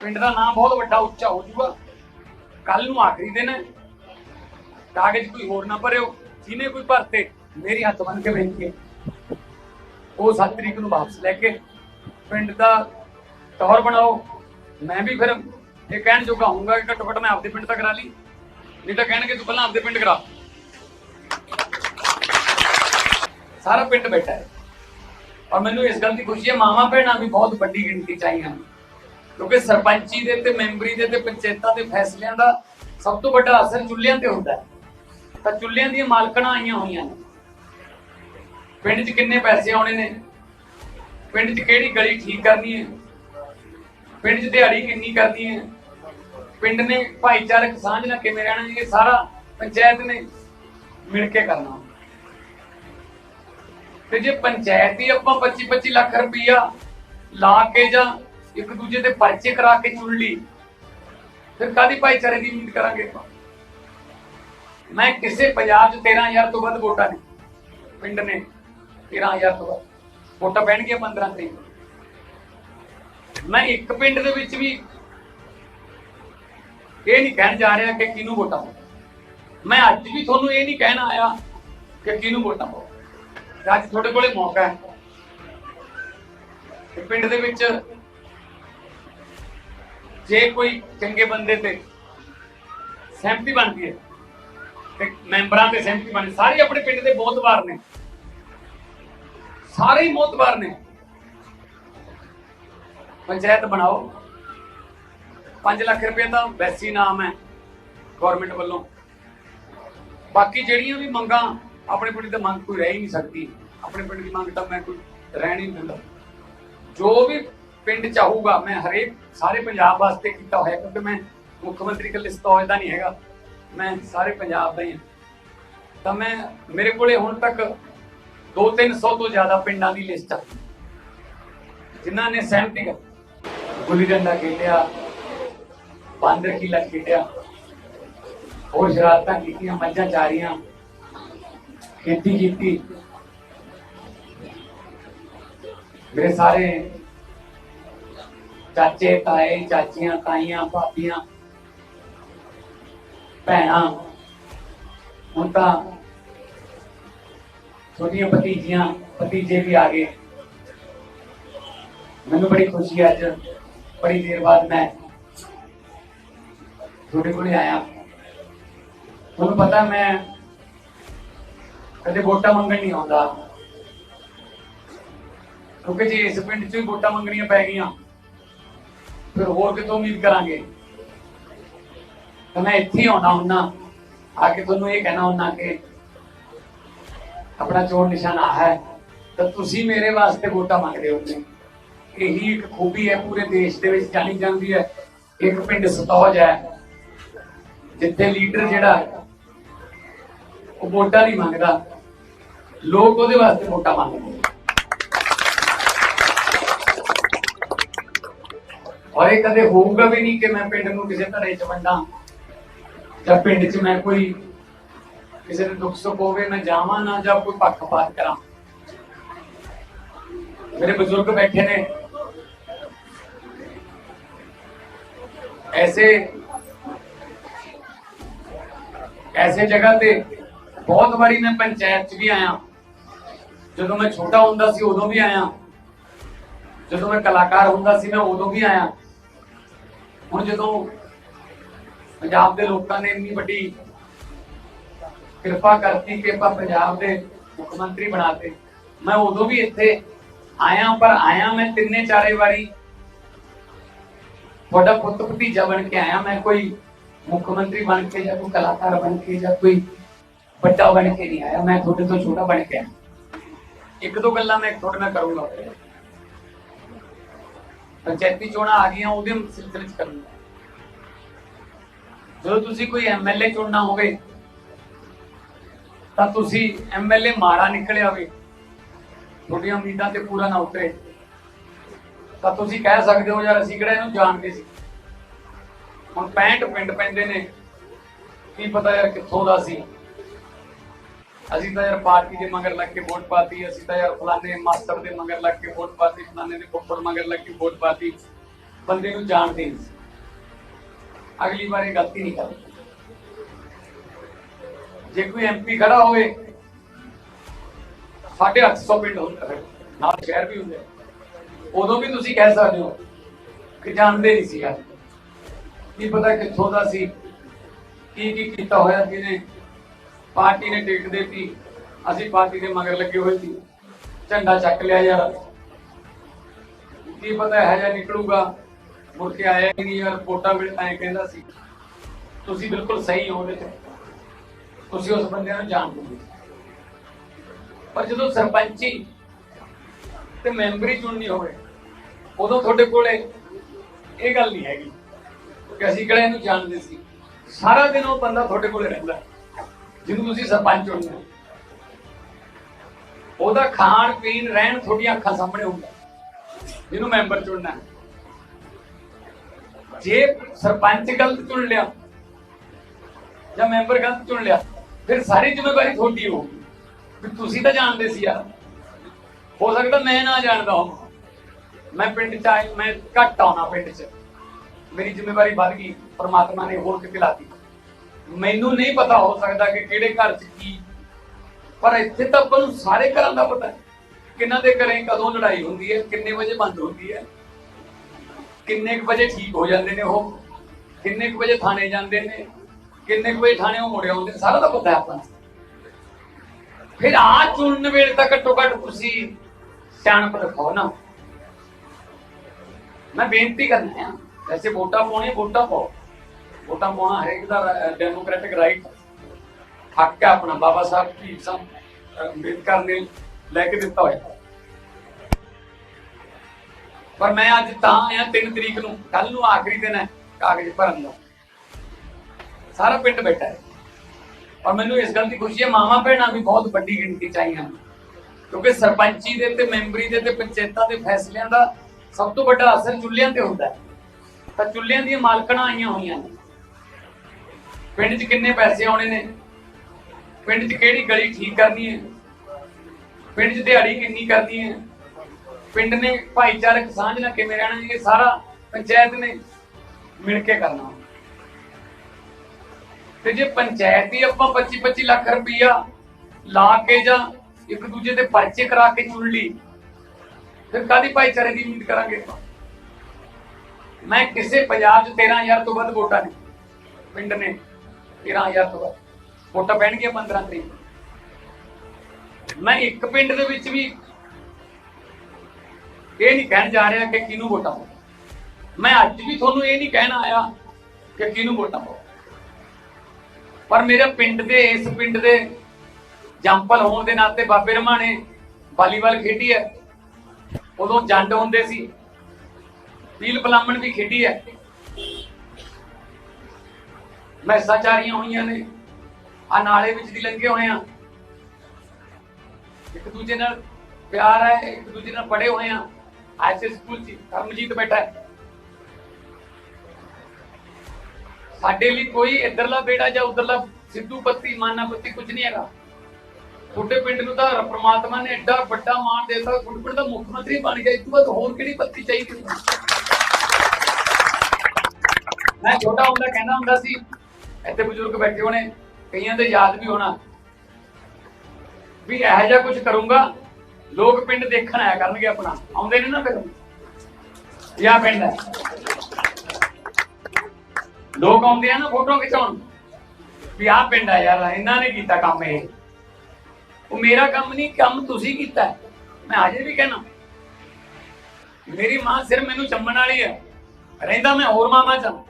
ਪਿੰਡ ਦਾ ਨਾਮ ਬਹੁਤ ਵੱਡਾ ਉੱਚਾ ਹੋ ਜਾਊਗਾ ਕੱਲ ਨੂੰ ਆਖਰੀ ਦਿਨ ਹੈ। ਕਾਗਜ਼ ਕੋਈ ਹੋਰ ਨਾ ਭਰਿਓ। ਜਿਹਨੇ ਕੋਈ ਭਰਤੇ, ਮੇਰੀ ਹੱਥ ਬੰਨ ਕੇ ਬੇਨਤੀ ਹੈ ਉਹ 7 ਤਰੀਕ ਨੂੰ ਵਾਪਸ ਲੈ ਕੇ ਪਿੰਡ ਦਾ ਟੌਰ ਬਣਾਓ। ਮੈਂ ਵੀ ਫਿਰ ਇਹ ਕਹਿਣ ਜੋਗਾ ਹੋਊਗਾ ਕਿ ਘੱਟੋ ਘੱਟ ਮੈਂ ਆਪਦੇ ਪਿੰਡ ਤਾਂ ਕਰਾ ਲਈ। ਨਹੀਂ ਤਾਂ ਕਹਿਣਗੇ ਤੂੰ ਪਹਿਲਾਂ ਆਪਦੇ ਪਿੰਡ ਕਰਾ। ਸਾਰਾ ਪਿੰਡ ਬੈਠਾ ਹੈ। ਔਰ ਮੈਨੂੰ ਇਸ ਗੱਲ ਦੀ ਖੁਸ਼ੀ ਹੈ ਮਾਵਾਂ ਭੈਣਾਂ ਵੀ ਬਹੁਤ ਵੱਡੀ ਗਿਣਤੀ ਚ ਆਈਆਂ ਕਿਉਂਕਿ ਸਰਪੰਚੀ ਦੇ ਤੇ ਮੈਂਬਰੀ ਦੇ ਤੇ ਪੰਚਾਇਤਾਂ ਦੇ ਫੈਸਲਿਆਂ ਦਾ ਸਭ ਤੋਂ ਵੱਡਾ ਅਸਰ ਚੁੱਲ੍ਹਿਆਂ ਤੇ ਹੁੰਦਾ ਹੈ। ਤਾਂ ਚੁੱਲ੍ਹਿਆਂ ਦੀਆਂ ਮਾਲਕਣਾਂ ਆਈਆਂ ਹੋਈਆਂ ਨੇ। ਪਿੰਡ 'ਚ ਕਿੰਨੇ ਪੈਸੇ ਆਉਣੇ ਨੇ? ਪਿੰਡ 'ਚ ਕਿਹੜੀ ਗਲੀ ਠੀਕ ਕਰਨੀ ਹੈ? ਪਿੰਡ 'ਚ ਦਿਹਾੜੀ ਕਿੰਨੀ ਕਰਨੀ ਹੈ? ਪਿੰਡ ਨੇ ਭਾਈਚਾਰਕ ਸਾਂਝ ਨਾਲ ਕਿਵੇਂ ਰਹਿਣਾ ਇਹ ਸਾਰਾ ਪੰਚਾਇਤ ਨੇ ਮਿਲ ਕੇ ਕਰਨਾ। ਤੇ ਜੇ ਪੰਚਾਇਤ ਹੀ ਆਪਾਂ 25 25 ਲੱਖ ਰੁਪਈਆ ਲਾ ਕੇ ਜਾਂ ਇੱਕ ਦੂਜੇ ਦੇ ਪਰਚੇ ਕਰਾ ਕੇ ਚੁਣ ਲਈ। ਫਿਰ ਕਾਦੀ ਭਾਈਚਾਰੇ ਦੀ ਉਮੀਦ ਕਰਾਂਗੇ ਮੈਂ ਕਿਸੇ ਪੰਜਾਬ 'ਚ 13000 ਤੋਂ ਵੱਧ ਵੋਟਾਂ ਨੇ ਪਿੰਡ ਨੇ 13000 ਤੋਂ ਵੱਧ। ਵੋਟਾਂ ਪੈਣਗੀਆਂ 15 ਤਰੀਕ ਮੈਂ ਇੱਕ ਪਿੰਡ ਦੇ ਵਿੱਚ ਵੀ ਇਹ ਨਹੀਂ ਕਹਿਣ ਜਾ ਰਿਹਾ ਕਿ ਕਿਹਨੂੰ ਵੋਟਾਂ ਪਾਓ। ਮੈਂ ਅੱਜ ਵੀ ਤੁਹਾਨੂੰ ਇਹ ਨਹੀਂ ਕਹਿਣ ਆਇਆ ਕਿ ਕਿਹਨੂੰ ਵੋਟਾਂ ਪਾਓ। ਤੇ ਅੱਜ ਤੁਹਾਡੇ ਕੋਲੇ ਮੌਕਾ ਹੈ। ਪਿੰਡ ਦੇ ਵਿੱਚ ਜੇ ਕੋਈ ਚੰਗੇ ਬੰਦੇ ਤੇ ਸਹਿਮਤੀ ਬਣਦੀ ਹੈ, ਤੇ ਮੈਂਬਰਾਂ ਤੇ ਸਹਿਮਤੀ ਬਣਦੀ ਸਾਰੇ ਆਪਣੇ ਪਿੰਡ ਦੇ ਬਹੁਤ ਵਾਰ ਨੇ। ਸਾਰੇ ਹੀ ਬਹੁਤ ਵਾਰ ਨੇ। ਪੰਚਾਇਤ ਬਣਾਓ। 5 ਲੱਖ ਰੁਪਏ ਦਾ ਵੈਸੀ ਨਾਮ ਹੈ ਗਵਰਨਮੈਂਟ ਵੱਲੋਂ। ਬਾਕੀ ਜਿਹੜੀਆਂ ਵੀ ਮੰਗਾਂ ਆਪਣੇ ਪਿੰਡ ਦੀ ਮੰਗ ਕੋਈ ਰਹਿ ਹੀ ਨਹੀਂ ਸਕਦੀ। ਆਪਣੇ ਪਿੰਡ ਦੀ ਮੰਗ ਤਾਂ ਮੈਂ ਕੋਈ ਰਹਿ ਨਹੀਂ ਦਿੰਦਾ। ਜੋ ਵੀ ਪਿੰਡ ਚਾਹੂਗਾ ਮੈਂ ਹਰੇਕ, ਸਾਰੇ ਪੰਜਾਬ ਵਾਸਤੇ ਕੀਤਾ ਹੋਇਆ, ਕਿਉਂਕਿ ਮੈਂ ਮੁੱਖ ਮੰਤਰੀ ਕੱਲੇ ਸਤੌਜ ਦਾ ਨਹੀਂ ਹੈਗਾ। ਮੈਂ ਸਾਰੇ ਪੰਜਾਬ ਦਾ ਹੀ ਹਾਂ। ਤਾਂ ਮੈਂ, ਮੇਰੇ ਕੋਲੇ ਹੁਣ ਤੱਕ 2-300 ਤੋਂ ਜ਼ਿਆਦਾ ਪਿੰਡਾਂ ਦੀ ਲਿਸਟ ਆ। ਜਿਨ੍ਹਾਂ ਨੇ ਸਹਿਮਤੀ ਕਰ ਗੁੱਲੀ ਡੰਡਾ ਖੇਡਿਆ ਬਾਂਦਰ ਕਿਲਾ ਖੇਡਿਆ, ਹੋਰ ਸ਼ਰਾਰਤਾਂ ਕੀਤੀਆਂ, ਮੱਝਾਂ ਚਾਰੀਆਂ, ਖੇਤੀ ਕੀਤੀ। ਮੇਰੇ ਸਾਰੇ ਚਾਚੇ ਤਾਏ, ਚਾਚੀਆਂ ਤਾਈਆਂ, ਭਾਬੀਆਂ, ਭੈਣਾਂ ਹੁਣ ਤਾਂ ਛੋਟੀਆਂ ਭਤੀਜੀਆਂ, ਭਤੀਜੇ ਵੀ ਆ ਗਏ। ਮੈਨੂੰ ਬੜੀ ਖੁਸ਼ੀ ਅੱਜ, ਬੜੀ ਦੇਰ ਬਾਅਦ ਮੈਂ ਤੁਹਾਡੇ ਕੋਲੇ ਆਇਆ। ਤੁਹਾਨੂੰ ਪਤਾ ਮੈਂ ਕਦੇ ਵੋਟਾਂ ਮੰਗਣ ਨਹੀਂ ਆਉਂਦਾ, ਕਿਉਂਕਿ ਜੇ ਇਸ ਪਿੰਡ 'ਚ ਹੀ ਵੋਟਾਂ ਮੰਗਣੀਆਂ ਪੈ ਗਈਆਂ ਫਿਰ ਹੋਰ ਕਿਤੋਂ ਉਮੀਦ ਕਰਾਂਗੇ? ਤਾਂ ਮੈਂ ਇੱਥੇ ਆਉਣਾ ਹੁੰਨਾ ਆ ਕੇ ਤੁਹਾਨੂੰ ਇਹ ਕਹਿਣਾ ਹੁੰਨਾ ਕਿ ਆਪਣਾ ਚੋਣ ਨਿਸ਼ਾਨਾ ਹੈ। ਤਾਂ ਤੁਸੀਂ ਮੇਰੇ ਵਾਸਤੇ ਵੋਟਾਂ ਮੰਗਦੇ ਹੁੰਦੇ ਇਹੀ ਇੱਕ ਖੂਬੀ ਹੈ, ਪੂਰੇ ਦੇਸ਼ ਦੇ ਵਿੱਚ ਜਾਣੀ ਜਾਂਦੀ ਹੈ। ਇੱਕ ਪਿੰਡ ਸਤੌਜ ਹੈ, ਜਿੱਥੇ ਲੀਡਰ ਜਿਹੜਾ ਉਹ ਵੋਟਾਂ ਨਹੀਂ ਮੰਗਦਾ। ਲੋਕ ਉਹਦੇ ਵਾਸਤੇ ਵੋਟਾਂ ਮੰਗਦੇ ਔਰ ਇਹ ਕਦੇ ਹੋਊਗਾ ਵੀ ਨਹੀਂ ਕਿ ਮੈਂ ਪਿੰਡ ਨੂੰ ਕਿਸੇ ਧੜੇ ਚ ਵੰਡਾਂ ਜਾਂ ਪਿੰਡ 'ਚ ਮੈਂ ਕੋਈ ਕਿਸੇ ਦੇ ਦੁੱਖ ਸੁੱਖ ਹੋਵੇ, ਮੈਂ ਜਾਵਾਂ ਨਾ ਜਾਂ ਕੋਈ ਪੱਖਪਾਤ ਕਰਾਂ। ਮੇਰੇ ਬਜ਼ੁਰਗ ਬੈਠੇ ਨੇ। ਐਸੇ ਐਸੇ ਜਗ੍ਹਾ ਤੇ ਬਹੁਤ ਵਾਰੀ ਮੈਂ ਪੰਚਾਇਤ 'ਚ ਵੀ ਆਇਆ। ਜਦੋਂ ਮੈਂ ਛੋਟਾ ਹੁੰਦਾ ਸੀ ਉਦੋਂ ਵੀ ਆਇਆ। ਜਦੋਂ ਮੈਂ ਕਲਾਕਾਰ ਹੁੰਦਾ ਸੀ ਮੈਂ ਉਦੋਂ ਵੀ ਆਇਆ। ਹੁਣ ਜਦੋਂ ਪੰਜਾਬ ਦੇ ਲੋਕਾਂ ਨੇ ਇੰਨੀ ਵੱਡੀ ਕਿਰਪਾ ਕਰਤੀ ਕਿ ਆਪਾਂ ਪੰਜਾਬ ਦੇ ਮੁੱਖ ਮੰਤਰੀ ਬਣਾਤੇ ਮੈਂ ਉਦੋਂ ਵੀ ਇੱਥੇ ਆਇਆ, ਪਰ ਆਇਆ ਮੈਂ ਤਿੰਨੇ ਚਾਰੇ ਵਾਰੀ। ਤੁਹਾਡਾ ਪੁੱਤ ਭਤੀਜਾ ਬਣ ਕੇ ਆਇਆ, ਮੈਂ ਕੋਈ ਮੁੱਖ ਮੰਤਰੀ ਬਣ ਕੇ ਜਾਂ ਕੋਈ ਕਲਾਕਾਰ ਬਣ ਕੇ ਜਾਂ ਕੋਈ ਵੱਡਾ ਬਣ ਕੇ ਨਹੀਂ ਆਇਆ, ਮੈਂ ਤੁਹਾਡੇ ਤੋਂ ਛੋਟਾ ਬਣ ਕੇ ਆਇਆ। ਇੱਕ ਦੋ ਗੱਲਾਂ ਮੈਂ ਤੁਹਾਡੇ ਨਾਲ ਕਰੂੰਗਾ। ਪੰਚਾਇਤੀ ਚੋਣਾਂ ਆ ਗਈਆਂ, ਉਹਦੇ ਸਿਲਸਿਲੇ ਚ ਕਰੂੰਗਾ ਜਦੋਂ ਤੁਸੀਂ ਕੋਈ ਐਮਐਲਏ ਚੁਣਨਾ ਹੋਵੇ, ਤਾਂ ਤੁਸੀਂ ਐਮਐਲਏ ਮਾੜਾ ਨਿਕਲਿਆ ਹੋਵੇ, ਤੁਹਾਡੀਆਂ ਉਮੀਦਾਂ ਤੇ ਪੂਰਾ ਨਾ ਉਤਰੇ। ਤਾਂ ਤੁਸੀਂ ਕਹਿ ਸਕਦੇ ਹੋ, ਯਾਰ ਅਸੀਂ ਕਿਹੜਾ ਇਹਨੂੰ ਜਾਣਦੇ ਸੀ? ਹੁਣ 65 ਪਿੰਡ ਪੈਂਦੇ ਨੇ, ਕੀ ਪਤਾ ਯਾਰ ਕਿੱਥੋਂ ਦਾ ਸੀ। ਅਸੀਂ ਤਾਂ ਯਾਰ ਪਾਰਟੀ ਦੇ ਮਗਰ ਲੱਗ ਕੇ ਵੋਟ ਪਾਤੀ, ਅਸੀਂ ਤਾਂ ਯਾਰ ਫਲਾਣੇ ਮਾਸਟਰ ਦੇ ਮਗਰ ਲੱਗ ਕੇ ਵੋਟ ਪਾਤੀ, ਫਲਾਣੇ ਦੇ ਫੁੱਫੜ ਮਗਰ ਲੱਗ ਕੇ ਵੋਟ ਪਾਤੀ। ਬੰਦੇ ਨੂੰ ਜਾਣਦੇ ਨਹੀਂ ਅਗਲੀ ਵਾਰ ਇਹ ਗਲਤੀ ਨਹੀਂ ਕਰਨੀ। ਜੇ ਕੋਈ ਐਮਪੀ ਖੜਾ ਹੋਵੇ 850 ਪਿੰਡ ਹੁੰਦਾ ਨਾਲ ਸ਼ਹਿਰ ਵੀ ਹੁੰਦੇ ਉਦੋਂ ਵੀ ਤੁਸੀਂ ਕਹਿ ਸਕਦੇ ਹੋ ਕਿ ਜਾਣਦੇ ਨਹੀਂ ਸੀ ਯਾਰ ਕੀ ਪਤਾ ਕਿੱਥੋਂ ਦਾ ਸੀ, ਕੀ ਕੀ ਕੀਤਾ ਹੋਇਆ ਕਿਨੇ ਪਾਰਟੀ ਨੇ ਟਿਕਟ ਦਿੱਤੀ, ਅਸੀਂ ਪਾਰਟੀ ਦੇ ਮਗਰ ਲੱਗੇ ਹੋਏ ਸੀ। ਝੰਡਾ ਚੱਕ ਲਿਆ ਯਾਰ। ਕੀ ਪਤਾ ਹੈ ਜਾਂ ਨਿਕਲੂਗਾ, ਮੁੜ ਕੇ ਆਇਆ ਹੀ ਨਹੀਂ ਯਾਰ ਰਿਪੋਰਟਾਂ ਵੀ ਐਂ ਕਹਿੰਦਾ ਸੀ, ਤੁਸੀਂ ਬਿਲਕੁਲ ਸਹੀ ਹੋ ਉਹਦੇ ਤੇ। ਤੁਸੀਂ ਉਸ ਬੰਦੇ ਨੂੰ ਜਾਣਦੇ ਹੋ ਪਰ ਜਦੋਂ ਸਰਪੰਚੀ ਤੇ ਮੈਂਬਰੀ ਚੁਣਨੀ ਹੋਵੇ, ਉਦੋਂ ਤੁਹਾਡੇ ਕੋਲੇ ਇਹ ਗੱਲ ਨਹੀਂ ਹੈਗੀ ਕਿ ਅਸੀਂ ਕਿਹੜਾ ਇਹਨੂੰ ਜਾਣਦੇ ਸੀ। ਸਾਰਾ ਦਿਨ ਉਹ ਬੰਦਾ ਤੁਹਾਡੇ ਕੋਲੇ ਰਹਿੰਦਾ। ਜਿਹਨੂੰ ਤੁਸੀਂ ਸਰਪੰਚ ਚੁਣਨਾ ਉਹਦਾ ਖਾਣ ਪੀਣ ਰਹਿਣ ਤੁਹਾਡੀਆਂ ਅੱਖਾਂ ਸਾਹਮਣੇ ਹੁੰਦਾ। ਜਿਹਨੂੰ ਮੈਂਬਰ ਚੁਣਨਾ। ਜੇ ਸਰਪੰਚ ਗਲਤ ਚੁਣ ਲਿਆ ਜਾਂ ਮੈਂਬਰ ਗਲਤ ਚੁਣ ਲਿਆ, ਫਿਰ ਸਾਰੀ ਜ਼ਿੰਮੇਵਾਰੀ ਤੁਹਾਡੀ ਹੋਊਗੀ। ਵੀ ਤੁਸੀਂ ਤਾਂ ਜਾਣਦੇ ਸੀ ਯਾਰ। ਹੋ ਸਕਦਾ ਮੈਂ ਨਾ ਜਾਣਦਾ ਹਾਂ ਮੈਂ ਪਿੰਡ ਚ ਆਇਆ ਮੈਂ ਘੱਟ ਆਉਣਾ ਪਿੰਡ ਚ। ਮੇਰੀ ਜ਼ਿੰਮੇਵਾਰੀ ਵੱਧ ਗਈ, ਪਰਮਾਤਮਾ ਨੇ ਹੋਰ ਕਿਤੇ ਲਾਤੀ ਮੈਨੂੰ ਨਹੀਂ ਪਤਾ ਹੋ ਸਕਦਾ ਕਿ ਕਿਹੜੇ ਘਰ ਚ ਕੀ। ਪਰ ਇੱਥੇ ਤਾਂ ਆਪਾਂ ਨੂੰ ਸਾਰੇ ਘਰਾਂ ਦਾ ਪਤਾ ਹੈ ਕਿੰਨਾਂ ਦੇ ਘਰੇ ਕਦੋਂ ਲੜਾਈ ਹੁੰਦੀ ਹੈ, ਕਿੰਨੇ ਵਜੇ ਬੰਦ ਹੁੰਦੀ ਹੈ, ਕਿੰਨੇ ਕੁ ਵਜੇ ਠੀਕ ਹੋ ਜਾਂਦੇ ਨੇ ਉਹ, ਕਿੰਨੇ ਕੁ ਵਜੇ ਥਾਣੇ ਜਾਂਦੇ ਨੇ, ਕਿੰਨੇ ਕੁ ਵਜੇ ਥਾਣੇ ਉਹ ਮੁੜੇ ਆਉਂਦੇ ਨੇ, ਸਾਰਾ ਤਾਂ ਪਤਾ ਹੈ ਆਪਾਂ ਫਿਰ ਆ ਚੁਣਨ ਵੇਲੇ ਤਾਂ ਘੱਟੋ ਘੱਟ ਤੁਸੀਂ ਸਿਆਣਪ ਰੱਖੋ ਨਾ। ਮੈਂ ਬੇਨਤੀ ਕਰਨੀ ਆ, ਵੈਸੇ ਵੋਟਾਂ ਪਾਉਣੀਆਂ, ਵੋਟਾਂ ਪਾਓ। ਵੋਟਾਂ ਪਾਉਣਾ ਹਰੇਕ ਦਾ ਡੈਮੋਕ੍ਰੈਟਿਕ ਰਾਈਟ ਹੱਕ ਹੈ ਆਪਣਾ, ਬਾਬਾ ਸਾਹਿਬ ਕੀ ਸੰ ਅੰਬੇਦਕਰ ਨੇ ਲੈ ਕੇ ਦਿੱਤਾ ਹੋਇਆ। ਪਰ ਮੈਂ ਅੱਜ ਤਾਂ ਆਇਆ 3 ਤਰੀਕ ਨੂੰ ਕੱਲ ਨੂੰ ਆਖਰੀ ਦਿਨ ਹੈ, ਕਾਗਜ਼ ਭਰਨ ਦਾ। ਸਾਰਾ ਪਿੰਡ ਬੈਠਾ ਹੈ। ਔਰ ਮੈਨੂੰ ਇਸ ਗੱਲ ਦੀ ਖੁਸ਼ੀ ਹੈ ਮਾਮਾ ਭੈਣਾਂ ਵੀ ਬਹੁਤ ਵੱਡੀ ਗਿਣਤੀ ਚ ਆਈਆਂ ਨੇ। ਕਿਉਂਕਿ ਸਰਪੰਚੀ ਦੇ ਤੇ ਮੈਂਬਰੀ ਦੇ ਤੇ ਪੰਚਾਇਤਾਂ ਦੇ ਫੈਸਲਿਆਂ ਦਾ ਸਭ ਤੋਂ ਵੱਡਾ ਅਸਰ ਚੁੱਲ੍ਹਿਆਂ ਤੇ ਹੁੰਦਾ ਹੈ। ਤਾਂ ਚੁੱਲ੍ਹਿਆਂ ਦੀਆਂ ਮਾਲਕਣਾਂ ਆਈਆਂ ਹੋਈਆਂ ਨੇ। ਪਿੰਡ 'ਚ ਕਿੰਨੇ ਪੈਸੇ ਆਉਣੇ ਨੇ? ਪਿੰਡ 'ਚ ਕਿਹੜੀ ਗਲੀ ਠੀਕ ਕਰਨੀ ਹੈ? ਪਿੰਡ 'ਚ ਦਿਹਾੜੀ ਕਿੰਨੀ ਕਰਨੀ ਹੈ? ਪਿੰਡ ਨੇ ਭਾਈਚਾਰਕ ਸਾਂਝ ਨਾਲ ਕਿਵੇਂ ਰਹਿਣਾ ਇਹ ਸਾਰਾ ਪੰਚਾਇਤ ਨੇ ਮਿਲ ਕੇ ਕਰਨਾ। ਤੇ ਜੇ ਪੰਚਾਇਤ ਹੀ ਆਪਾਂ 25 25 ਲੱਖ ਰੁਪਈਆ ਲਾ ਕੇ ਜਾਂ ਇੱਕ ਦੂਜੇ ਦੇ ਪਰਚੇ ਕਰਾ ਕੇ ਚੁਣ ਲਈ, ਫਿਰ ਕਾਦੀ ਭਾਈਚਾਰੇ ਦੀ ਉਮੀਦ ਕਰਾਂਗੇ ਆਪਾਂ? ਮੈਂ ਕਿਸੇ ਪੰਜਾਬ 'ਚ 13000 ਤੋਂ ਵੱਧ ਵੋਟਾਂ ਨੇ ਪਿੰਡ ਨੇ। 13000 ਤੋਂ ਬਾਅਦ ਵੋਟਾਂ ਪੈਣਗੀਆਂ 15 ਤਰੀਕ ਮੈਂ ਇੱਕ ਪਿੰਡ ਦੇ ਵਿੱਚ ਵੀ ਇਹ ਨਹੀਂ ਕਹਿਣ ਜਾ ਰਿਹਾ ਕਿ ਕਿਹਨੂੰ ਵੋਟਾਂ ਪਾਓ। ਮੈਂ ਅੱਜ ਵੀ ਤੁਹਾਨੂੰ ਇਹ ਨਹੀਂ ਕਹਿਣ ਆਇਆ ਕਿ ਕਿਹਨੂੰ ਵੋਟਾਂ ਪਾਓ। ਪਰ ਮੇਰੇ ਪਿੰਡ ਦੇ, ਇਸ ਪਿੰਡ ਦੇ ਜੰਪਲ ਹੋਣ ਦੇ ਨਾਤੇ ਬਾਬੇ ਰਮਾਣੇ ਵਾਲੀਬਾਲ ਖੇਡੀ ਹੈ। ਉਦੋਂ ਜੰਡ ਹੁੰਦੇ ਸੀ। ਪੀਲ ਪਲਾਮਣ ਵੀ ਖੇਡੀ ਹੈ। ਮੈਸਾਂ ਚਾਰੀਆਂ ਹੋਈਆਂ ਨੇ। ਆ ਨਾਲੇ ਵਿੱਚ ਦੀ ਲੰਘੇ ਹੋਏ ਆ। ਇੱਕ ਦੂਜੇ ਨਾਲ ਪਿਆਰ ਹੈ, ਇੱਕ ਦੂਜੇ ਨਾਲ ਪੜੇ ਹੋਏ ਆ। ਐਸੇ ਸਕੂਲ ਚ ਕਰਮਜੀਤ ਬੈਠਾ ਹੈ। ਸਾਡੇ ਲਈ ਕੋਈ ਇਧਰਲਾ ਬੇੜਾ ਜਾਂ ਉਧਰਲਾ ਸਿੱਧੂ ਪੱਤੀ, ਮਾਨਾ ਪੱਤੀ ਕੁਝ ਨਹੀਂ ਹੈਗਾ। ਤੁਹਾਡੇ ਪਿੰਡ ਨੂੰ ਤਾਂ ਪ੍ਰਮਾਤਮਾ ਨੇ ਐਡਾ ਵੱਡਾ ਮਾਣ ਦੇਤਾ, ਤੁਹਾਡੇ ਪਿੰਡ ਦਾ ਮੁੱਖ ਮੰਤਰੀ ਬਣ ਗਿਆ। ਇਸ ਤੋਂ ਬਾਅਦ ਹੋਰ ਕਿਹੜੀ ਪੱਤੀ ਚਾਹੀਦੀ? ਮੈਂ ਛੋਟਾ ਹੁੰਦਾ, ਕਹਿੰਦਾ ਹੁੰਦਾ ਸੀ ਇੱਥੇ ਬਜ਼ੁਰਗ ਬੈਠੇ ਹੋਣੇ, ਕਈਆਂ ਦੇ ਯਾਦ ਵੀ ਹੋਣਾ। ਵੀ ਇਹੋ ਜਿਹਾ ਕੁਝ ਕਰੂੰਗਾ, ਲੋਕ ਪਿੰਡ ਦੇਖਣ ਆਇਆ ਕਰਨਗੇ ਆਪਣਾ। ਆਉਂਦੇ ਨੇ ਨਾ ਫਿਰ। ਯਾ ਪਿੰਡ ਹੈ। ਲੋਕ ਆਉਂਦੇ ਆ ਨਾ ਫੋਟੋ ਖਿਚਾਉਣ। ਵੀ ਆਹ ਪਿੰਡ ਆ ਯਾਰ ਇਹਨਾਂ ਨੇ ਕੀਤਾ ਕੰਮ ਇਹ। ਉਹ ਮੇਰਾ ਕੰਮ ਨਹੀਂ, ਕੰਮ ਤੁਸੀਂ ਕੀਤਾ ਮੈਂ ਅਜੇ ਵੀ ਕਹਿਣਾ। ਮੇਰੀ ਮਾਂ ਸਿਰ ਮੈਨੂੰ ਚੰਮਣ ਵਾਲੀ ਹੈ। ਰਹਿੰਦਾ ਮੈਂ ਹੋਰ ਮਾਮਾ ਚ।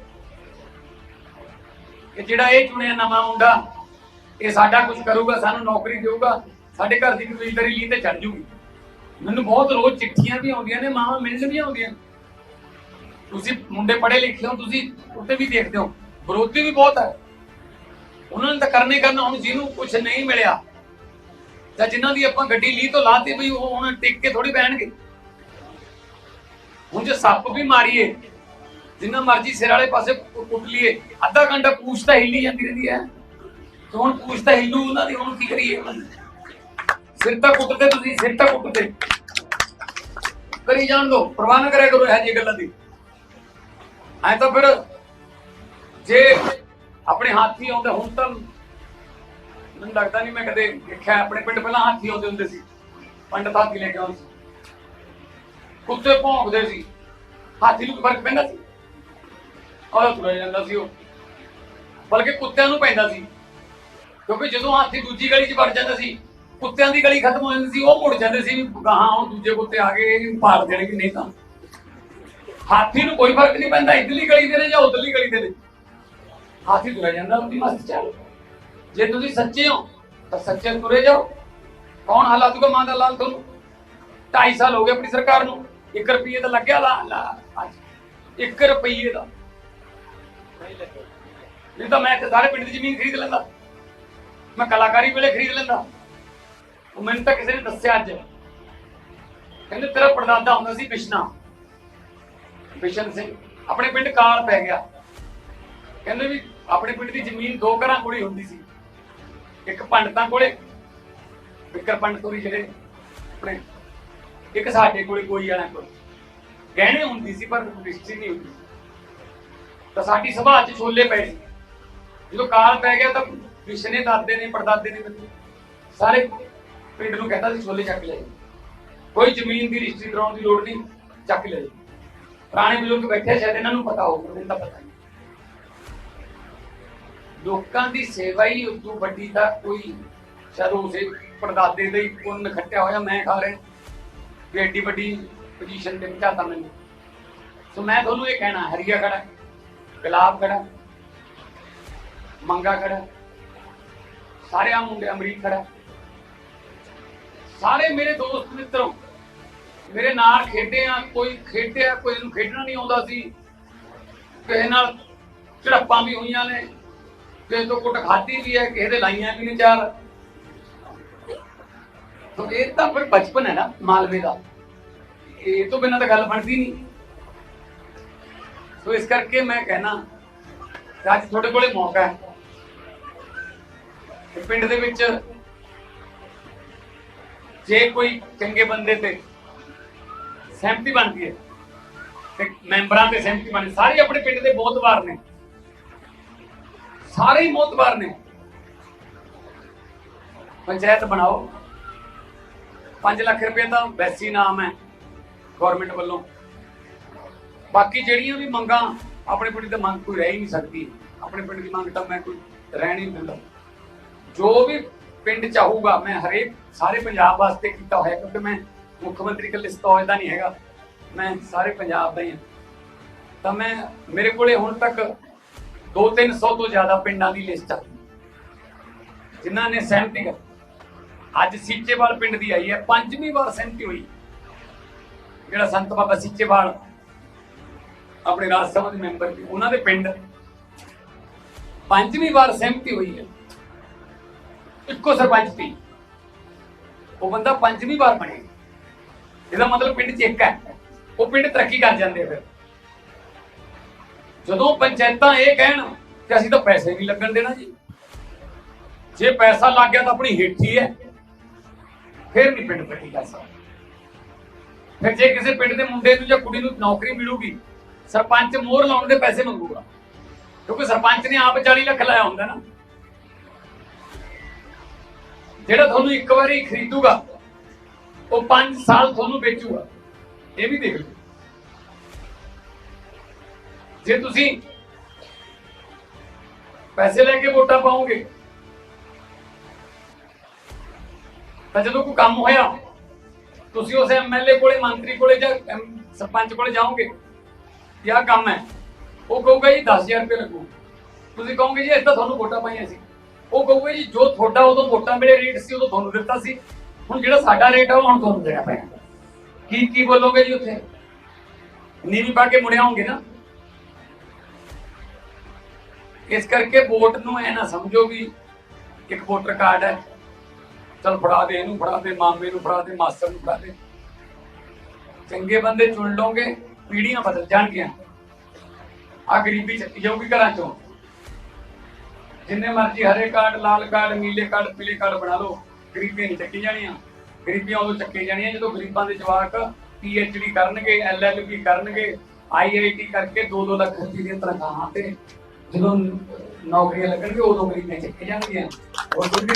ਕਿ ਜਿਹੜਾ ਇਹ ਚੁਣਿਆ ਨਵਾਂ ਮੁੰਡਾ, ਇਹ ਸਾਡਾ ਕੁਝ ਕਰੂਗਾ, ਸਾਨੂੰ ਨੌਕਰੀ ਦੇਊਗਾ, ਸਾਡੇ ਘਰ ਦੀ ਕਬੀਲਦਾਰੀ ਲਈ ਤੇ ਚੜ ਜੂਗੀ। ਮੈਨੂੰ ਬਹੁਤ ਰੋਜ਼ ਚਿੱਠੀਆਂ ਵੀ ਆਉਂਦੀਆਂ ਨੇ, ਮਾਵਾਂ ਮਿਲਣ ਵੀ ਆਉਂਦੀਆਂ ਤੁਸੀਂ ਮੁੰਡੇ ਪੜ੍ਹੇ ਲਿਖੇ ਹੋ, ਤੁਸੀਂ ਉੱਤੇ ਵੀ ਦੇਖਦੇ ਹੋ, ਵਿਰੋਧੀ ਵੀ ਬਹੁਤ ਹੈ। ਉਹਨਾਂ ਨੇ ਤਾਂ ਕਰਨੇ ਕਰਨਾ ਹੁਣ ਜਿਹਨੂੰ ਕੁਝ ਨਹੀਂ ਮਿਲਿਆ ਤਾਂ ਜਿਨ੍ਹਾਂ ਦੀ ਆਪਾਂ ਗੱਡੀ ਲੀ ਤੋਂ ਲਾਤੀ ਬਈ, ਉਹ ਹੁਣ ਟਿਕ ਕੇ ਥੋੜੀ ਬਹਿਣਗੇ। ਹੁਣ ਜੇ ਸੱਪ ਵੀ ਮਾਰੀਏ ਜਿੰਨਾ ਮਰਜ਼ੀ ਸਿਰ ਵਾਲੇ ਪਾਸੇ ਕੁੱਟ ਲਈਏ। ਅੱਧਾ ਘੰਟਾ ਪੂਛ ਤਾਂ ਹਿੱਲੀ ਜਾਂਦੀ ਰਹਿੰਦੀ ਹੈ। ਤੇ ਹੁਣ ਪੂਛ ਤਾਂ ਹਿੱਲੂ ਉਹਨਾਂ ਦੀ, ਹੁਣ ਕੀ ਕਰੀਏ? ਸਿਰ ਤਾਂ ਕੁੱਟਦੇ ਤੁਸੀਂ, ਸਿਰ ਤਾਂ ਕੁੱਟਦੇ। ਕਰੀ ਜਾਣ ਦੋ ਪ੍ਰਵਾਨ ਕਰਿਆ ਕਰੋ ਇਹ ਜਿਹੀ ਗੱਲਾਂ ਦੀ। ਐ ਤਾਂ ਫਿਰ ਜੇ ਆਪਣੇ ਹਾਥੀ ਆਉਂਦੇ ਹੁਣ ਤਾਂ ਮੈਨੂੰ ਲੱਗਦਾ ਨਹੀਂ ਮੈਂ ਕਦੇ ਦੇਖਿਆ ਆਪਣੇ ਪਿੰਡ ਪਹਿਲਾਂ ਹਾਥੀ ਆਉਂਦੇ ਹੁੰਦੇ ਸੀ। ਪੰਡਤ ਹਾਥੀ ਲੈ ਕੇ ਆਉਂਦੇ ਸੀ। ਕੁੱਤੇ ਭੌਂਕਦੇ ਸੀ। ਹਾਥੀ ਨੂੰ ਫ਼ਰਕ ਪੈਂਦਾ ਸੀ? ਉਹ ਤੁਰਿਆ ਜਾਂਦਾ ਸੀ ਉਹ। ਬਲਕਿ ਕੁੱਤਿਆਂ ਨੂੰ ਪੈਂਦਾ ਸੀ। ਕਿਉਂਕਿ ਜਦੋਂ ਹਾਥੀ ਦੂਜੀ ਗਲੀ 'ਚ ਵੜ ਜਾਂਦਾ ਸੀ, ਕੁੱਤਿਆਂ ਦੀ ਗਲੀ ਖਤਮ ਹੋ ਜਾਂਦੀ ਸੀ, ਉਹ ਮੁੜ ਜਾਂਦੇ ਸੀ ਗਾਹਾਂ ਉਹ ਦੂਜੇ ਕੁੱਤੇ ਆ ਕੇ ਇਹਨੂੰ ਦੇਣਗੇ, ਨਹੀਂ ਤਾਂ। ਹਾਥੀ ਨੂੰ ਕੋਈ ਫ਼ਰਕ ਨਹੀਂ ਪੈਂਦਾ, ਇਧਰਲੀ ਗਲੀ ਦੇ ਨੇ ਜਾਂ ਉਧਰਲੀ ਗਲੀ ਦੇ ਨੇ। ਹਾਥੀ ਤੁਰਿਆ ਜਾਂਦਾ ਉਹਦੀ ਮਸਤ ਚੱਲ ਜੇ ਤੁਸੀਂ ਸੱਚੇ ਹੋ, ਤਾਂ ਸੱਚੇ ਤੁਰੇ ਜਾਓ। ਕੌਣ ਹਾਲਾਤ ਕੋ ਮਾਂ ਦਾ ਲਾਲ ਤੁਹਾਨੂੰ? 2.5 ਸਾਲ ਹੋ ਗਏ ਆਪਣੀ ਸਰਕਾਰ ਨੂੰ। 1 ਰੁਪਏ ਦਾ ਲੱਗਿਆ ਲਾ ਲਾ ਅੱਜ। 1 ਰੁਪਏ ਦਾ। ਨਹੀਂ ਤਾਂ ਮੈਂ ਸਾਰੇ ਪਿੰਡ ਦੀ ਜ਼ਮੀਨ ਖਰੀਦ ਲੈਂਦਾ। ਮੈਂ ਕਲਾਕਾਰੀ ਵੇਲੇ ਖਰੀਦ ਲੈਂਦਾ। ਉਹ ਮੈਨੂੰ ਤਾਂ ਕਿਸੇ ਨੇ ਦੱਸਿਆ ਅੱਜ। ਕਹਿੰਦੇ ਤੇਰਾ ਪੜਦਾਦਾ ਹੁੰਦਾ ਸੀ ਬਿਸ਼ਨਾ। ਬਿਸ਼ਨ ਸਿੰਘ। ਆਪਣੇ ਪਿੰਡ ਕਾਲ ਪੈ ਗਿਆ। ਕਹਿੰਦੇ ਵੀ ਆਪਣੇ ਪਿੰਡ ਦੀ ਜ਼ਮੀਨ ਦੋ ਘਰਾਂ ਕੋਲੇ ਹੁੰਦੀ ਸੀ। ਇੱਕ ਪੰਡਤਾਂ ਕੋਲੇ, ਵਿਕਰ ਪੰਡਤ ਹੋਰੀ ਜਿਹੜੇ ਆਪਣੇ, ਇੱਕ ਸਾਡੇ ਕੋਲੇ, ਕੋਈ ਵਾਲਾ ਕੋਲ। ਗਹਿਣੇ ਹੁੰਦੀ ਸੀ ਪਰ ਰਿਸ਼ਤੀ ਨਹੀਂ ਹੁੰਦੀ। ਤਾਂ ਸਾਡੀ ਸਭਾ 'ਚ ਛੋਲੇ ਪਏ ਸੀ। ਜਦੋਂ ਕਾਲ ਪੈ ਗਿਆ ਤਾਂ ਵਿਸ਼ਨੇ ਦਾਦੇ ਨੇ, ਪੜਦਾਦੇ ਨੇ ਮੈਨੂੰ ਸਾਰੇ ਪਿੰਡ ਨੂੰ ਕਹਿੰਦਾ ਸੀ, ਛੋਲੇ ਚੱਕ ਲੈ। ਕੋਈ ਜ਼ਮੀਨ ਦੀ ਰਜਿਸਟਰੀ ਕਰਾਉਣ ਦੀ ਲੋੜ ਨਹੀਂ, ਚੱਕ ਲੈ। ਪੁਰਾਣੇ ਬਜ਼ੁਰਗ ਬੈਠੇ ਸ਼ਾਇਦ ਇਹਨਾਂ ਨੂੰ ਪਤਾ ਹੋਊਗਾ, ਮੈਨੂੰ ਤਾਂ ਪਤਾ ਨਹੀਂ। ਲੋਕਾਂ ਦੀ ਸੇਵਾ ਹੀ ਉਦੋਂ ਵੱਡੀ ਤਾਂ ਕੋਈ ਸ਼ਾਇਦ ਉਸੇ ਪੜਦਾਦੇ ਦਾ ਹੀ ਪੁੰਨ ਖੱਟਿਆ ਹੋਇਆ ਮੈਂ ਖਾ ਰਿਹਾ। ਵੀ ਐਡੀ ਵੱਡੀ ਪੋਜੀਸ਼ਨ ਤੇ ਪਹੁੰਚਾਤਾ ਮੈਨੂੰ। ਸੋ ਮੈਂ ਤੁਹਾਨੂੰ ਇਹ ਕਹਿਣਾ, ਹਰੀਆ ਖੜਾ। ਗੁਲਾਬ ਖੜਾ ਹੈ, ਮੰਗਾ ਖੜਾ ਹੈ, ਸਾਰੇ ਆ ਮੁੰਡੇ ਅਮਰੀਕ ਖੜਾ। ਸਾਰੇ ਮੇਰੇ ਦੋਸਤ ਮਿੱਤਰੋ ਮੇਰੇ ਨਾਲ ਖੇਡੇ ਆ ਕੋਈ ਖੇਡਿਆ ਕੋਈ ਨੂੰ ਖੇਡਣਾ ਨਹੀਂ ਆਉਂਦਾ ਸੀ। ਕਿਸੇ ਨਾਲ ਝੜਪਾਂ ਵੀ ਹੋਈਆਂ ਨੇ ਕਿਸੇ ਤੋਂ ਕੁੱਟ ਖਾਧੀ ਵੀ ਹੈ ਕਿਸੇ ਦੇ ਲਾਈਆਂ ਵੀ ਨੇ ਚਾਰ। ਤੋ ਇਹ ਤਾਂ ਫਿਰ ਬਚਪਨ ਹੈ ਨਾ ਮਾਲਵੇ ਦਾ। ਇਹ ਤੋਂ ਬਿਨਾਂ ਤਾਂ ਗੱਲ ਬਣਦੀ ਨਹੀਂ। ਸੋ ਇਸ ਕਰਕੇ ਮੈਂ ਕਹਿਣਾ, ਅੱਜ ਤੁਹਾਡੇ ਕੋਲੇ ਮੌਕਾ ਹੈ। ਕਿ ਪਿੰਡ ਦੇ ਵਿੱਚ ਜੇ ਕੋਈ ਚੰਗੇ ਬੰਦੇ ਤੇ ਸਹਿਮਤੀ ਬਣਦੀ ਹੈ, ਤੇ ਮੈਂਬਰਾਂ ਤੇ ਸਹਿਮਤੀ ਬਣਦੀ ਸਾਰੇ ਆਪਣੇ ਪਿੰਡ ਦੇ ਬਹੁਤ ਵਾਰ ਨੇ। ਸਾਰੇ ਹੀ ਬਹੁਤ ਵਾਰ ਨੇ। ਪੰਚਾਇਤ ਬਣਾਓ। 5 ਲੱਖ ਰੁਪਏ ਦਾ ਵੈਸੀ ਨਾਮ ਹੈ ਗਵਰਨਮੈਂਟ ਵੱਲੋਂ। ਬਾਕੀ ਜਿਹੜੀਆਂ ਵੀ ਮੰਗਾਂ, ਆਪਣੇ ਪਿੰਡ ਦੀ ਮੰਗ ਕੋਈ ਰਹਿ ਹੀ ਨਹੀਂ ਸਕਦੀ। ਆਪਣੇ ਪਿੰਡ ਦੀ ਮੰਗ ਤਾਂ ਮੈਂ ਕੋਈ ਰਹਿ ਨਹੀਂ ਦਿੰਦਾ। ਜੋ ਵੀ ਪਿੰਡ ਚਾਹੂਗਾ ਮੈਂ ਹਰੇਕ, ਸਾਰੇ ਪੰਜਾਬ ਵਾਸਤੇ ਕੀਤਾ ਹੋਇਆ, ਕਿਉਂਕਿ ਮੈਂ ਮੁੱਖ ਮੰਤਰੀ ਕੱਲੇ ਸਤੌਜ ਦਾ ਨਹੀਂ ਹੈਗਾ। ਮੈਂ ਸਾਰੇ ਪੰਜਾਬ ਦਾ ਹੀ ਹਾਂ। ਤਾਂ ਮੈਂ, ਮੇਰੇ ਕੋਲੇ ਹੁਣ ਤੱਕ 2-300 ਤੋਂ ਜ਼ਿਆਦਾ ਪਿੰਡਾਂ ਦੀ ਲਿਸਟ ਆ। ਜਿਨ੍ਹਾਂ ਨੇ ਸਹਿਮਤੀ ਕਰ ਅੱਜ ਸੀਚੇਵਾਲ ਪਿੰਡ ਦੀ ਆਈ ਹੈ, ਪੰਜਵੀਂ ਵਾਰ ਸਹਿਮਤੀ ਹੋਈ। ਜਿਹੜਾ ਸੰਤ ਬਾਬਾ ਸੀਚੇਵਾਲ ਆਪਣੇ ਰਾਜ ਸਭਾ ਦੇ ਮੈਂਬਰ ਵੀ ਉਹਨਾਂ ਦੇ ਪਿੰਡ। ਪੰਜਵੀਂ ਵਾਰ ਸਹਿਮਤੀ ਹੋਈ ਹੈ। ਇੱਕੋ ਸਰਪੰਚ ਸੀ ਉਹ ਬੰਦਾ ਪੰਜਵੀਂ ਵਾਰ ਬਣਿਆ ਇਹਦਾ ਮਤਲਬ ਪਿੰਡ 'ਚ ਇੱਕ ਹੈ। ਉਹ ਪਿੰਡ ਤਰੱਕੀ ਕਰ ਜਾਂਦੇ ਫਿਰ। ਜਦੋਂ ਪੰਚਾਇਤਾਂ ਇਹ ਕਹਿਣ ਕਿ ਅਸੀਂ ਤਾਂ ਪੈਸੇ ਨਹੀਂ ਲੱਗਣ ਦੇਣਾ ਜੀ। ਜੇ ਪੈਸਾ ਲੱਗ ਗਿਆ ਤਾਂ ਆਪਣੀ ਹੇਠੀ ਹੈ। ਫਿਰ ਨਹੀਂ ਪਿੰਡ ਤਰੱਕੀ ਕਰ ਸਕਦਾ। ਫਿਰ ਜੇ ਕਿਸੇ ਪਿੰਡ ਦੇ ਮੁੰਡੇ ਨੂੰ ਜਾਂ ਕੁੜੀ ਨੂੰ ਨੌਕਰੀ ਮਿਲੂਗੀ ਸਰਪੰਚ ਮੋਹਰ ਲਾਉਣ ਦੇ ਪੈਸੇ ਮੰਗੂਗਾ। ਕਿਉਂਕਿ ਸਰਪੰਚ ਨੇ ਆਪ 40 ਲੱਖ ਲਾਇਆ ਹੁੰਦਾ ਨਾ। ਜਿਹੜਾ ਤੁਹਾਨੂੰ ਇੱਕ ਵਾਰੀ ਖਰੀਦੂਗਾ, ਉਹ 5 ਸਾਲ ਤੁਹਾਨੂੰ ਵੇਚੂਗਾ। ਇਹ ਵੀ ਦੇਖ ਲਓ। ਜੇ ਤੁਸੀਂ ਪੈਸੇ ਲੈ ਕੇ ਵੋਟਾਂ ਪਾਓਗੇ, ਤਾਂ ਜਦੋਂ ਕੋਈ ਕੰਮ ਹੋਇਆ, ਤੁਸੀਂ ਉਸ ਐਮਐਲਏ ਕੋਲੇ, ਮੰਤਰੀ ਕੋਲੇ ਜਾਂ ਸਰਪੰਚ ਕੋਲੇ ਜਾਓਗੇ ਕਿ ਆਹ ਕੰਮ ਹੈ। ਉਹ ਕਹੂਗਾ ਜੀ 10000 ਰੁਪਏ ਲੱਗੂ। ਤੁਸੀਂ ਕਹੋਗੇ ਜੀ ਇਹ ਤਾਂ ਤੁਹਾਨੂੰ ਵੋਟਾਂ ਪਾਈਆਂ ਸੀ। ਉਹ ਕਹੂਗਾ ਜੀ, ਜੋ ਤੁਹਾਡਾ ਉਦੋਂ ਵੋਟਾਂ ਮੇਰੇ ਰੇਟ ਸੀ, ਉਦੋਂ ਤੁਹਾਨੂੰ ਦਿੱਤਾ ਸੀ। ਹੁਣ ਜਿਹੜਾ ਸਾਡਾ ਰੇਟ ਆ, ਉਹ ਹੁਣ ਤੁਹਾਨੂੰ ਦੇਣਾ ਪੈਣਾ। ਕੀ ਕੀ ਬੋਲੋਗੇ ਜੀ ਉੱਥੇ? ਨੀਵੀਂ ਪਾ ਕੇ ਮੁੜਿਆ ਹੋਗੇ ਨਾ। ਇਸ ਕਰਕੇ ਵੋਟ ਨੂੰ ਐ ਨਾ ਸਮਝੋ ਵੀ ਇੱਕ ਵੋਟਰ ਕਾਰਡ ਹੈ। ਚਲ ਫੜਾ ਦੇ, ਇਹਨੂੰ ਫੜਾ ਦੇ, ਮਾਮੇ ਨੂੰ ਫੜਾ ਦੇ, ਮਾਸਟਰ ਨੂੰ ਫੜਾ ਦੇ। ਚੰਗੇ ਬੰਦੇ ਚੁਣ ਲਓਗੇ। ਪੀੜ੍ਹੀਆਂ ਬਦਲ ਜਾਣਗੀਆਂ। ਆ ਗਰੀਬੀ ਚੱਕੀ ਜਾਊਗੀ ਘਰਾਂ ਚੋਂ। ਜਿੰਨੇ ਮਰਜ਼ੀ ਹਰੇ ਕਾਰਡ, ਲਾਲ ਕਾਰਡ, ਨੀਲੇ ਕਾਰਡ, ਪੀਲੇ ਕਾਰਡ ਬਣਾ ਲਓ। ਗਰੀਬੀਆਂ ਨਹੀਂ ਚੱਕੀ ਜਾਣੀਆਂ। ਗਰੀਬੀਆਂ ਉਦੋਂ ਚੱਕੀ ਜਾਣੀਆਂ ਜਦੋਂ ਗਰੀਬਾਂ ਦੇ ਜਵਾਕ ਡੀ ਕਰਨਗੇ ਐਲਐਲਬੀ ਕਰਨਗੇ ਆਈਆਈਟੀ ਕਰਕੇ 2-2 ਲੱਖ ਰੁਪਏ ਦੀਆਂ ਤਨਖਾਹਾਂ ਤੇ ਜਦੋਂ ਨੌਕਰੀਆਂ ਲੱਗਣਗੇ ਉਦੋਂ ਗਰੀਬੀਆਂ ਚੱਕੀ ਜਾਣਗੀਆਂ। ਉਹ ਦੁੱਧ